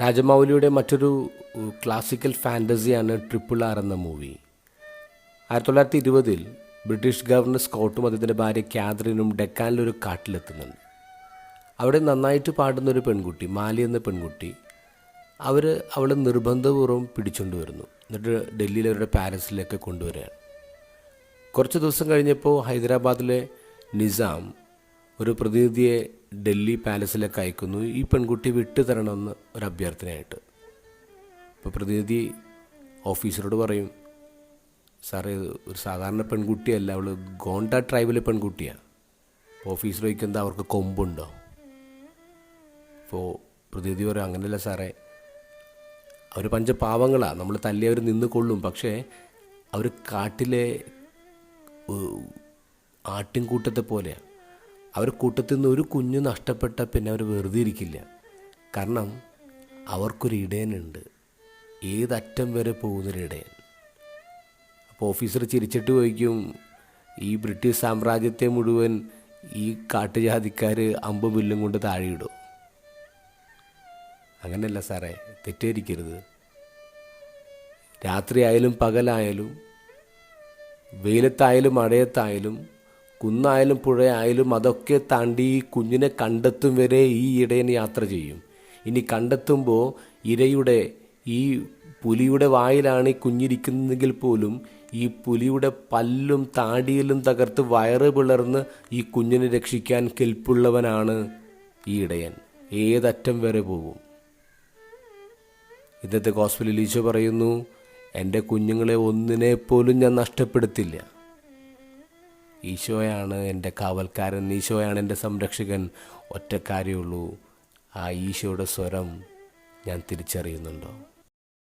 രാജമൗലിയുടെ മറ്റൊരു ക്ലാസിക്കൽ ഫാന്റസിയാണ് triple R എന്ന മൂവി ആയിരത്തി തൊള്ളായിരത്തി ഇരുപതിൽ ബ്രിട്ടീഷ് ഗവർണർ സ്കോട്ടും അദ്ദേഹത്തിന്റെ ഭാര്യ കാതറിനും ഡെക്കാനിലൊരു കാട്ടിലെത്തുന്നുണ്ട്. അവിടെ നന്നായിട്ട് പാടുന്ന ഒരു പെൺകുട്ടി മാലി എന്ന പെൺകുട്ടി അവർ അവളെ നിർബന്ധപൂർവം പിടിച്ചുകൊണ്ട് വരുന്നു. എന്നിട്ട് ഡൽഹിയിൽ അവരുടെ പാരൻസിലേക്ക് കൊണ്ടുവരികയാണ്. കുറച്ച് ദിവസം കഴിഞ്ഞപ്പോൾ ഹൈദരാബാദിലെ നിസാം ഒരു പ്രതിനിധിയെ ഡൽഹി പാലസിലേക്ക് അയക്കുന്നു. ഈ പെൺകുട്ടി വിട്ടു തരണമെന്ന് ഒരു അഭ്യർത്ഥനയായിട്ട്. ഇപ്പോൾ പ്രതിനിധി ഓഫീസറോട് പറയും സാറേ ഒരു സാധാരണ പെൺകുട്ടിയല്ല. അവൾ ഗോണ്ട ട്രൈബിലെ പെൺകുട്ടിയാണ് ഓഫീസർ ചോദിക്കുന്നത് അവർക്ക് കൊമ്പുണ്ടോ? അപ്പോൾ പ്രതിനിധി പറയും അങ്ങനെയല്ല സാറേ. അവർ പഞ്ചപാവങ്ങളാണ് നമ്മൾ തല്ലി അവർ നിന്ന് കൊള്ളും. പക്ഷേ അവർ കാട്ടിലെ ആട്ടിൻകൂട്ടത്തെ പോലെയാണ് അവർ കൂട്ടത്തിൽ നിന്ന് ഒരു കുഞ്ഞു നഷ്ടപ്പെട്ട പിന്നെ അവർ വെറുതെ ഇരിക്കില്ല. കാരണം അവർക്കൊരു ഇടയനുണ്ട്. ഏതറ്റം വരെ പോകുന്നൊരിടയൻ അപ്പോൾ ഓഫീസർ ചിരിച്ചിട്ട് ചോദിക്കും ഈ ബ്രിട്ടീഷ് സാമ്രാജ്യത്തെ മുഴുവൻ ഈ കാട്ടുജാതിക്കാർ അമ്പ് വില്ലും കൊണ്ട് താഴെയിടും? അങ്ങനെയല്ല സാറേ തെറ്റിദ്ധരിക്കരുത് രാത്രിയായാലും പകലായാലും വെയിലത്തായാലും മഴയത്തായാലും കുന്നായാലും പുഴയായാലും അതൊക്കെ താണ്ടി കുഞ്ഞിനെ കണ്ടെത്തും വരെ ഈ ഇടയൻ യാത്ര ചെയ്യും. ഇനി കണ്ടെത്തുമ്പോൾ ഇരയുടെ ഈ പുലിയുടെ വായിലാണ് ഈ കുഞ്ഞിരിക്കുന്നതെങ്കിൽ പോലും ഈ പുലിയുടെ പല്ലും താടിയിലും തകർത്ത് വയറ് പിളർന്ന് ഈ കുഞ്ഞിനെ രക്ഷിക്കാൻ കെൽപ്പുള്ളവനാണ് ഈ ഇടയൻ. ഏതറ്റം വരെ പോകും? ഇന്നത്തെ ഗോസ്പലിൽ ഈശോ പറയുന്നു എന്റെ കുഞ്ഞുങ്ങളെ ഒന്നിനെ പോലും ഞാൻ നഷ്ടപ്പെടുത്തില്ല. ഈശോയാണ് എന്റെ കാവൽക്കാരൻ ഈശോയാണ് എന്റെ സംരക്ഷകൻ. ഒറ്റ കാര്യമുള്ളൂ ആ ഈശോയുടെ സ്വരം ഞാൻ തിരിച്ചറിയുന്നുണ്ടോ?